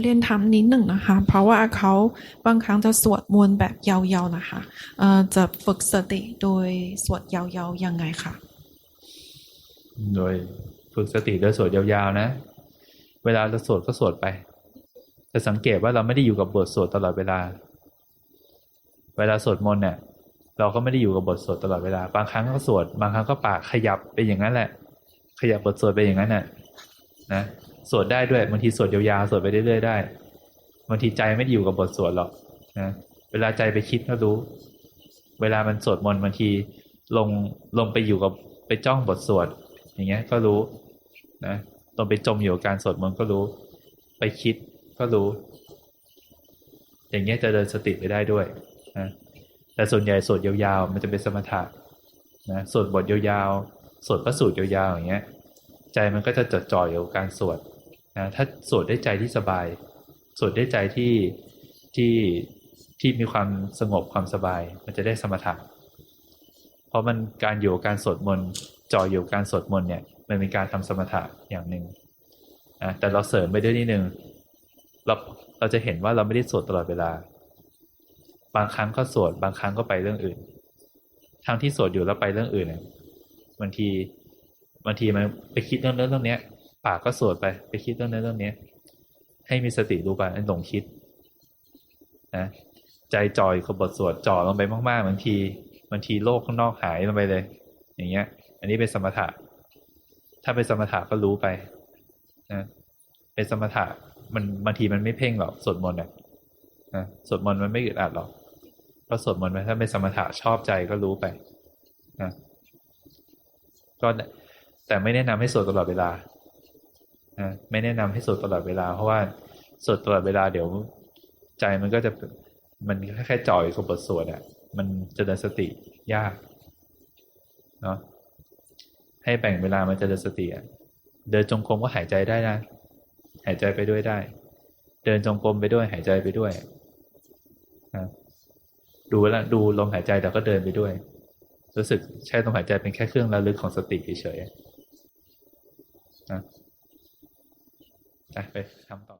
เรียนถามนิดหนึ่งนะคะ เพราะว่าเขาบางครั้งจะสวดมนต์แบบยาวๆนะคะจะฝึกสติโดยสวดยาวๆยังไงคะโดยฝึกสติโดยสวดยาวๆนะ เวลาเราสวดก็สวดไปจะสังเกตว่าเราไม่ได้อยู่กับบทสวดตลอดเวลา เวลาสวดมนต์เนี่ยเราก็ไม่ได้อยู่กับบทสวดตลอดเวลา บางครั้งก็สวด บางครั้งก็ปากขยับไปอย่างนั้นแหละ ขยับบทสวดไปอย่างนั้นน่ะนะ สวดได้ด้วยบางทีสวดยาวๆสวดไปเรื่อยๆได้บางทีใจไม่อยู่กับบทสวดหรอกนะเวลาใจไปคิดก็รู้ เวลามันสวดมนต์บางทีลงลงไปอยู่กับไปจ้องบทสวด อย่างเงี้ย ก็รู้นะลงไปจมอยู่กับการสวดมนต์ก็รู้ ไปคิดก็รู้ อย่างเงี้ยจะเดินสติไปได้ด้วยนะแต่ส่วนใหญ่สวดยาวๆ มันจะเป็นสมถะนะสวดบทยาวๆสวดพระสูตรยาวๆอย่างเงี้ย ใจมันก็จะจดจ่ออยู่กับการสวด นะถ้าสวดได้ใจที่สบาย สวดได้ใจที่ที่ที่มีความสงบความสบาย มันจะได้สมถะเพราะมันการอยู่การสวดมนต์จ่ออยู่การสวดมนต์เนี่ยมันเป็นการทำสมถะอย่างหนึ่งนะแต่เราเสริมไปด้วยนิดนึงเราเราจะเห็นว่าเราไม่ได้สวดตลอดเวลา บางครั้งก็สวดบางครั้งก็ไปเรื่องอื่นทางที่สวดอยู่แล้วไปเรื่องอื่นเนี่ยบางทีบางทีมันไปคิดเรื่องนั้นเรื่องเนี้ย ปากก็สวดไป ไปคิดเรื่องนั้นเรื่องนี้ให้มีสติรู้ไปอันหลงคิดนะใจจ่อยกับบทสวดจ่อลงไปมากๆบางทีบางทีโลกข้างนอกหายลงไปเลย อย่างเงี้ย อันนี้เป็นสมถะ ถ้าเป็นสมถะก็รู้ไปนะเป็นสมถะมันบางทีมันไม่เพ่งหรอกสวดมนต์เนี่ยนะสวดมนต์มันไม่อึดอัดหรอกก็สวดมนต์ไปถ้าเป็นสมถะชอบใจก็รู้ไปนะก็แต่ไม่แนะนำให้สวดตลอดเวลา นะไม่แนะนำให้สวดตลอดเวลา เพราะว่าสวดตลอดเวลาเดี๋ยวใจมันก็จะมันแค่ๆจ่อยกับบทสวดอะ มันจะเดินสติยากเนาะให้แบ่งเวลามันจะเดินสติอะเดินจงกรมก็หายใจได้นะ หายใจไปด้วยได้ เดินจงกรมไปด้วย หายใจไปด้วยนะดูแล้วดูลมหายใจแต่ก็เดินไปด้วย รู้สึกใช้ลมหายใจเป็นแค่เครื่องระลึกของสติเฉยๆนะ อะไปทำต่อ